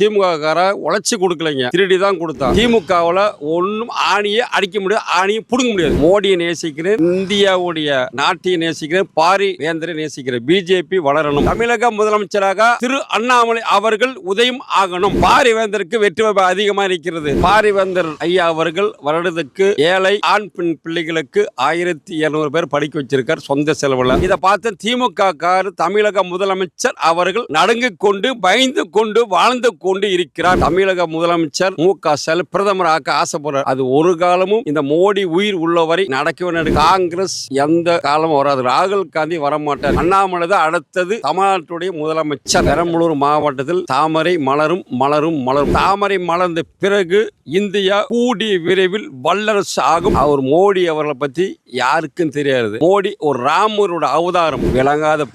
திமுக உழைச்சி கொடுக்கலைங்க. திருடி தான் கொடுத்தான் திமுகவில் ஒன்றும் ஆணியை அடிக்க முடியாது ஆணியை பிடுங்க முடியாது. மோடியை நேசிக்கிறேன் இந்தியாவுடைய நாட்டையை நேசிக்கிறேன் பாரி வேந்தரை நேசிக்கிறேன். பிஜேபி வளரணும். தமிழக முதலமைச்சராக திரு அண்ணாமலை அவர்கள் உதயம் ஆகணும். பாரி வேந்தருக்கு வெற்றி வாய்ப்பு அதிகமாக இருக்கிறது. பாரி வேந்தர் ஐயா அவர்கள் வருடத்துக்கு ஏழை ஆண் பெண் பிள்ளைகளுக்கு ஆயிரத்தி இருநூறு பேர் படிக்க வச்சிருக்கார் சொந்த செலவுல. இதை பார்த்து திமுக கார் தமிழக முதலமைச்சர் அவர்கள் நடுங்கிக் கொண்டு பயந்து கொண்டு வாழ்ந்து கொண்டு இருக்கிறார். தமிழக முதலமைச்சர் மு க ஸ்டாலின் பிரதமர் ஆக்க ஆசைப்படுறார். அது ஒரு காலமும் இந்த மோடி உயிர் உள்ளவரை நடக்க காங்கிரஸ் எந்த காலமும் வராது. ராகுல் காந்தி வரமாட்டார். அண்ணாமலை தான் அடுத்தது தமிழ்நாட்டுடைய முதலமைச்சர். பெரம்பலூர் மாவட்டத்தில் தாமரை மலரும் மலரும் மலரும். தாமரை மலர்ந்த பிறகு இந்தியா கூடிய விரைவில் வல்லரசு ஆகும். அவர் மோடி அவர்களை பத்தி யாருக்கும் தெரியாது. மோடி ஒரு ராமரோட அவதாரம். விளங்காத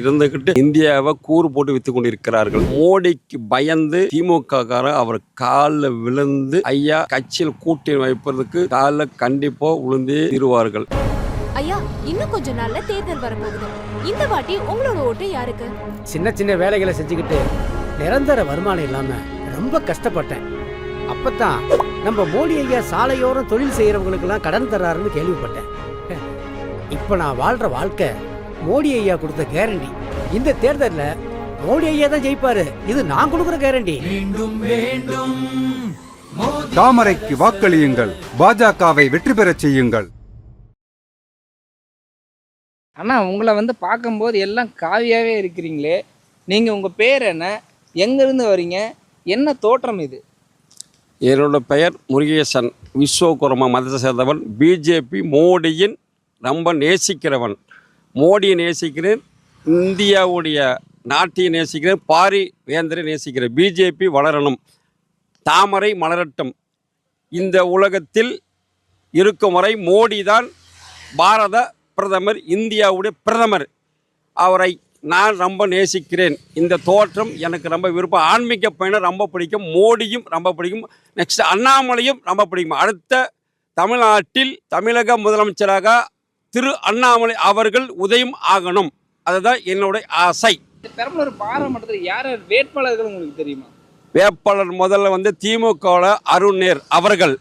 இருந்துகிட்டு இந்தியாவை கூறு போட்டு வித்து கொண்டிருக்கிறார்கள். மோடிக்கு பயந்து திமுக காரர் அவர் காலில் விழுந்து ஐயா கட்சியில் கூட்டி வைப்பதற்கு காலில் கண்டிப்பா விழுந்தே தீருவார்கள். ஐயா இன்னும் கொஞ்ச நாள்ல தேர்தல் வரப்போகுது. இந்த வாட்டி உங்களோட ஓட்டு யாருக்கு? சின்ன சின்ன வேலைகளை செஞ்சுக்கிட்டு நிரந்தர வருமானம் இல்லாம ரொம்ப கஷ்டப்பட்டேன். அப்பதான் நம்ம மோடி ஐயா சாலையோரம் தொழில் செய்யறவங்களுக்கெல்லாம் கடன் தர்றாருன்னு கேள்விப்பட்டேன். இப்ப நான் வாழ்ற வாழ்க்கை மோடி ஐயா கொடுத்த கேரண்டி இந்த தேர்தல்ல மோடி ஐயா தான் ஜெயிப்பாரு. இது நான் கொடுக்குற கேரண்டி தாமரைக்கு வாக்களியுங்கள். பாஜகவை வெற்றி பெறச் செய்யுங்கள். அண்ணா உங்களை வந்து பார்க்கும்போது எல்லாம் காவியாவே இருக்கிறீங்களே. நீங்கள் உங்கள் பேர் என்ன? எங்கேருந்து வரீங்க? என்ன தோற்றம் இது? என்னோட பெயர் முருகேசன். விஸ்வகுரம மதத்தை சேர்ந்தவன். பிஜேபி மோடியின் ரொம்ப நேசிக்கிறவன். மோடியை நேசிக்கிறேன். இந்தியாவுடைய நாட்டியை நேசிக்கிறேன் பாரி வேந்தரை நேசிக்கிறேன் பிஜேபி வளரணும். தாமரை மலரட்டும். இந்த உலகத்தில் இருக்கும் வரை மோடி தான் பாரத பிரதமர் இந்தியாவுடைய பிரதமர். அவரை நான் ரொம்ப நேசிக்கிறேன். இந்த தோற்றம் எனக்கு ரொம்ப விருப்பம். ஆன்மீக பயணம் ரொம்ப பிடிக்கும். மோடியும் ரொம்ப பிடிக்கும். நெக்ஸ்ட் அண்ணாமலையும் ரொம்ப பிடிக்கும். அடுத்த தமிழ்நாட்டில் தமிழக முதலமைச்சராக திரு அண்ணாமலை அவர்கள் உதயம் ஆகணும். அதுதான் என்னுடைய ஆசை. பெரம்பலூர் பாராமட்டத்தில் யார் யார் வேட்பாளர்கள் உங்களுக்கு தெரியுமா? வேட்பாளர் முதல்ல வந்து திமுகவில் அருண் அவர்கள்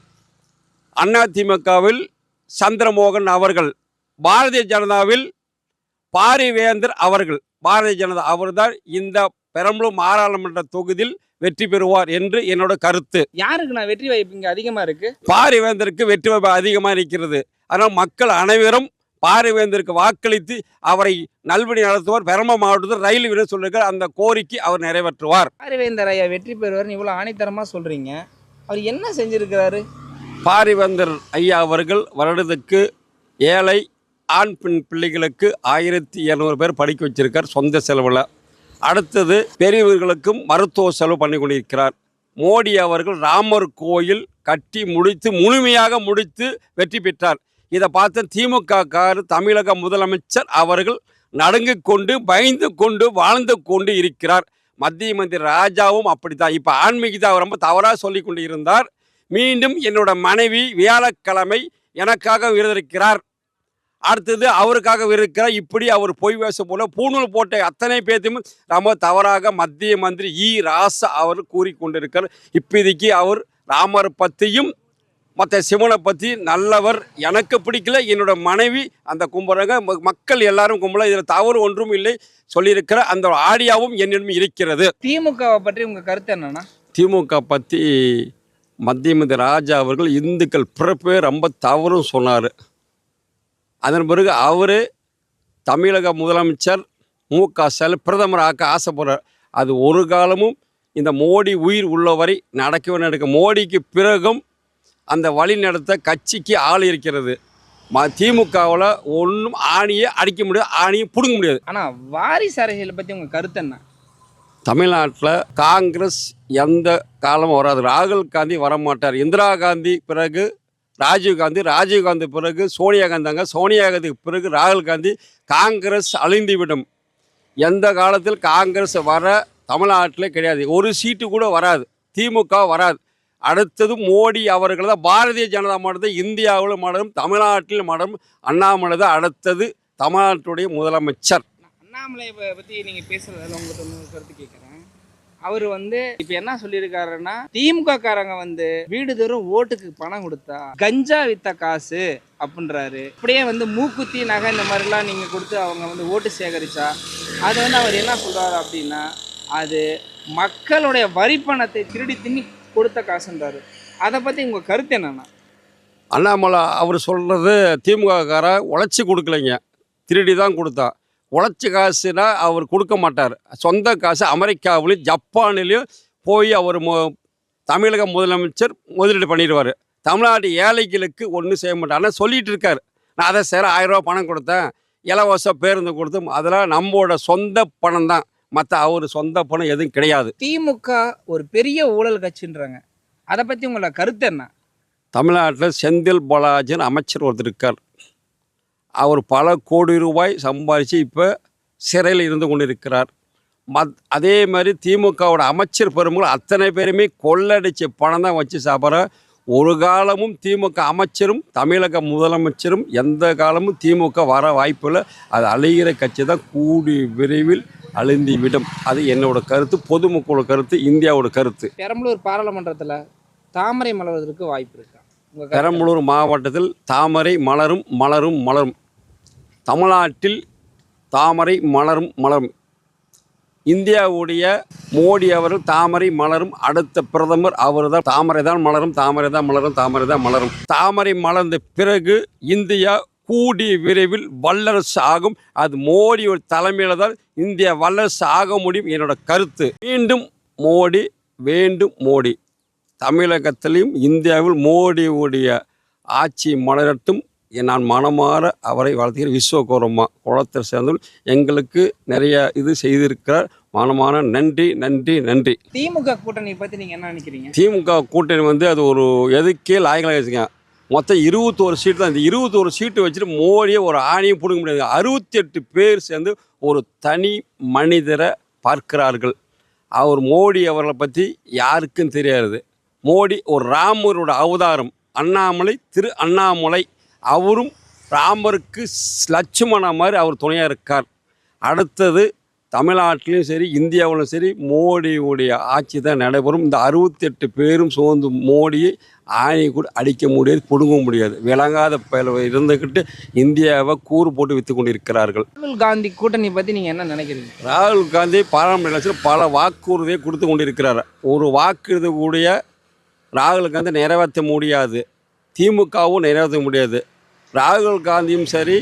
அண்ணா திமுகவில் சந்திரமோகன் அவர்கள் பாரதிய ஜனதாவில் பாரிவேந்தர் அவர்கள். பாரதிய ஜனதா அவர்தான் இந்த பெரம்பலூர் பாராளுமன்ற தொகுதியில் வெற்றி பெறுவார் என்று என்னோட கருத்து. யாருக்கு நான் வெற்றி வாய்ப்பு இங்கே அதிகமாக இருக்குது பாரிவேந்தருக்கு வெற்றி வாய்ப்பு அதிகமாக இருக்கிறது. அதனால் மக்கள் அனைவரும் பாரிவேந்தருக்கு வாக்களித்து அவரை நல்வழி நடத்துவார். பெரம்பலூர் மாவட்டத்தில் ரயில் வீரர் சொல்லியிருக்கார் அந்த கோரிக்கை அவர் நிறைவேற்றுவார். பாரிவேந்தர் ஐயா வெற்றி பெறுவார்னு இவ்வளோ ஆணித்தரமாக சொல்கிறீங்க அவர் என்ன செஞ்சுருக்கிறாரு? பாரிவேந்தர் ஐயா அவர்கள் வருடத்துக்கு ஏழை ஆண் பெண் பிள்ளைகளுக்கு ஆயிரத்தி இரநூறு பேர் படிக்க வச்சிருக்கார் சொந்த செலவில். அடுத்தது பெரியவர்களுக்கும் மருத்துவ செலவு பண்ணி கொண்டிருக்கிறார். மோடி அவர்கள் ராமர் கோயில் கட்டி முடித்து முழுமையாக முடித்து வெற்றி பெற்றார். இதை பார்த்து திமுக கார் தமிழக முதலமைச்சர் அவர்கள் நடுங்கு கொண்டு பயந்து கொண்டு வாழ்ந்து கொண்டு இருக்கிறார். மத்திய மந்திரி ராஜாவும் அப்படித்தான். இப்போ ஆன்மீகத்தை அவர் ரொம்ப தவறாக சொல்லி கொண்டு இருந்தார் மீண்டும் என்னோட மனைவி வியாழக்கிழமை எனக்காக விருதிருக்கிறார். அடுத்தது அவருக்காக இருக்கிறார் இப்படி அவர் பொய் வேஷம் போல பூணூல் போட்ட அத்தனை பேர்த்தையும் ரொம்ப தவறாக மத்திய மந்திரி இ ராசா அவர் கூறிக்கொண்டிருக்கிறார் இப்போதைக்கு அவர் ராமர் பற்றியும் மற்ற சிவனை பற்றி நல்லவர் எனக்கு பிடிக்கல. என்னோட மனைவி அந்த கும்புறாங்க ம- மக்கள் எல்லாரும் கும்பல இதில் தவறு ஒன்றும் இல்லை சொல்லியிருக்கிற அந்த ஆடியாவும் என்னிடம் இருக்கிறது. திமுகவை பற்றி உங்கள் கருத்து என்னன்னா? திமுக பற்றி மத்திய மந்திரி ராஜா அவர்கள் இந்துக்கள் பிறப்பே ரொம்ப தவறும் சொன்னார். அதன் பிறகு அவர் தமிழக முதலமைச்சர் மு க ஸ்டாலின் பிரதமர் ஆக்க ஆசைப்படுறார். அது ஒரு காலமும் இந்த மோடி உயிர் உள்ளவரை நடக்கவே நடக்க. மோடிக்கு பிறகும் அந்த வழி நடத்த கட்சிக்கு ஆள் இருக்கிறது. ம திமுகவில் ஒன்றும் ஆணியை அடிக்க முடியாது ஆணியை பிடுங்க முடியாது. ஆனால் வாரிசு அரசியலை பற்றி உங்கள் கருத்து என்ன? தமிழ்நாட்டில் காங்கிரஸ் எந்த காலமும் வராது. ராகுல் காந்தி வரமாட்டார். இந்திரா காந்தி பிறகு ராஜீவ் காந்தி ராஜீவ் காந்தி பிறகு சோனியா காந்தாங்க சோனியா காந்திக்கு பிறகு ராகுல் காந்தி காங்கிரஸ் அழிந்துவிடும். எந்த காலத்தில் காங்கிரஸ் வர தமிழ்நாட்டில் கிடையாது. ஒரு சீட்டு கூட வராது. திமுக வராது. அடுத்தது மோடி அவர்கள் தான் பாரதிய ஜனதா மடத்தை இந்தியாவில் மாடும் தமிழ்நாட்டில் மாடும் அண்ணாமலை தான் அடுத்தது தமிழ்நாட்டுடைய முதலமைச்சர். அண்ணாமலையை பற்றி நீங்கள் பேசுகிறதால உங்களுக்கு கருத்து கேட்குறேன் அவர் வந்து இப்போ என்ன சொல்லியிருக்காருன்னா திமுக காரங்க வந்து வீடு தோறும் ஓட்டுக்கு பணம் கொடுத்தா கஞ்சா வித்த காசு அப்படின்றாரு. அப்படியே வந்து மூக்குத்தி நகை இந்த மாதிரிலாம் நீங்கள் கொடுத்து அவங்க வந்து ஓட்டு சேகரிச்சா அது வந்து அவர் என்ன சொல்கிறார் அப்படின்னா அது மக்களுடைய வரி பணத்தை திருடி தின்னி கொடுத்த காசுன்றாரு. அதை பற்றி உங்கள் கருத்து என்னென்னா? அண்ணாமலை அவர் சொல்கிறது திமுகக்காரன் உழைச்சி கொடுக்கலைங்க. திருடி தான் கொடுத்தான் உழைச்சி காசுனா அவர் கொடுக்க மாட்டார். சொந்த காசு அமெரிக்காவிலையும் ஜப்பானிலையும் போய் அவர் மு தமிழக முதலமைச்சர் முதலீடு பண்ணிடுவார். தமிழ்நாட்டு ஏழைகளுக்கு ஒன்றும் செய்ய மாட்டார். ஆனால் சொல்லிட்டு இருக்கார். நான் அதை சேர ஆயிரம் ரூபா பணம் கொடுத்தேன். இலவச பேருந்து கொடுத்து அதெல்லாம் நம்மளோட சொந்த பணம் தான் மற்ற அவர் சொந்த பணம் எதுவும் கிடையாது. திமுக ஒரு பெரிய ஊழல் கட்சின்றாங்க. அதை பத்தி உங்களோட கருத்து என்ன? தமிழ்நாட்டில் செந்தில் பாலாஜின்னு அமைச்சர் ஒருத்தர் இருக்கார். அவர் பல கோடி ரூபாய் சம்பாதிச்சு இப்போ சிறையில் இருந்து கொண்டிருக்கிறார். மத் அதே மாதிரி திமுகவோட அமைச்சர் பெருமக்கள் அத்தனை பேருமே கொள்ளடிச்ச பணம் தான் வச்சு சாப்பிட்ற. ஒரு காலமும் திமுக அமைச்சரும் தமிழக முதலமைச்சரும் எந்த காலமும் திமுக வர வாய்ப்பில்லை அது அழிகிற கட்சி தான். கூடி விரைவில் அழிந்து விடும். அது என்னோட கருத்து பொதுமக்களோட கருத்து இந்தியாவோட கருத்து. பெரம்பலூர் பாராளுமன்றத்துல தாமரை மலர்வதற்கு வாய்ப்பு இருக்கா? பெரம்பலூர் மாவட்டத்தில் தாமரை மலரும் மலரும் மலரும். தமிழ்நாட்டில் தாமரை மலரும் மலரும். இந்தியாவுடைய மோடி அவர்கள் தாமரை மலரும் அடுத்த பிரதமர் அவர் தான் தாமரை தான் மலரும் தாமரை தான் மலரும் தாமரை தான் மலரும். தாமரை மலர்ந்த பிறகு இந்தியா கூடிய விரைவில் வல்லரசு ஆகும். அது மோடியோட தலைமையில் தான் இந்தியா வல்லரசு ஆக முடியும் என்னோட கருத்து. மீண்டும் மோடி வேண்டும் மோடி. தமிழகத்திலும் இந்தியாவில் மோடியுடைய ஆட்சி மலரட்டும். நான் மனமாற அவரை வாழ்த்துகிறேன். விஸ்வகோரம்மா குளத்தை சேர்ந்தவள் எங்களுக்கு நிறைய இது செய்திருக்கிறார். மனமான நன்றி நன்றி நன்றி. திமுக கூட்டணி பத்தி நீங்க என்ன நினைக்கிறீங்க? திமுக கூட்டணி வந்து அது ஒரு எதுக்கே லாயங்களாக வச்சுங்க மொத்தம் இருபத்தோரு சீட்டு தான். இந்த இருபத்தோரு சீட்டு வச்சுட்டு மோடியை ஒரு ஆணையும் பிடுங்க முடியாது. அறுபத்தி எட்டு பேர் சேர்ந்து ஒரு தனி மனிதரை பார்க்கிறார்கள். அவர் மோடி அவர்களை பற்றி யாருக்கும் தெரியாது. மோடி ஒரு ராமரோட அவதாரம். அண்ணாமலை திரு அண்ணாமலை. அவரும் ராமருக்கு லட்சுமண மாதிரி அவர் துணையாக இருக்கார். அடுத்தது தமிழ்நாட்டிலும் சரி இந்தியாவிலும் சரி மோடியுடைய ஆட்சி தான் நடைபெறும். இந்த அறுபத்தெட்டு பேரும் சோர்ந்து மோடியை ஆணை கூட அடிக்க முடியாது பிடுங்க முடியாது. விளங்காத இருந்துக்கிட்டு இந்தியாவை கூறு போட்டு விற்று கொண்டிருக்கிறார்கள். ராகுல் காந்தி கூட்டணி பத்தி நீங்க என்ன நினைக்கிறீங்க? ராகுல் காந்தி பாராளுமன்ற எலெக்ஷனில் பல வாக்குறுதியை கொடுத்து கொண்டிருக்கிறார். ஒரு வாக்குறுதி கூடிய ராகுல் காந்தி நிறைவேற்ற முடியாது. திமுகவும் நிறைவேற்ற முடியாது. ராகுல் காந்தியும் சரி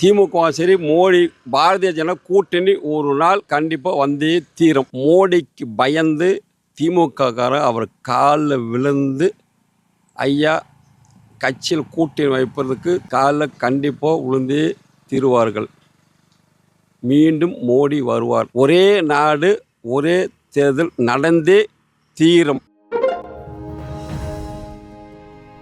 திமுக சரி மோடி பாரதிய ஜன கூட்டணி ஒரு நாள் கண்டிப்பாக வந்தே தீரும். மோடிக்கு பயந்து திமுககாரன் அவர் காலில் விழுந்து ஐயா கட்சியில் கூட்டணி வைப்பதற்கு காலில் கண்டிப்பாக விழுந்தே தீருவார்கள். மீண்டும் மோடி வருவார். ஒரே நாடு ஒரே தேர்தல் நடந்தே தீரும்.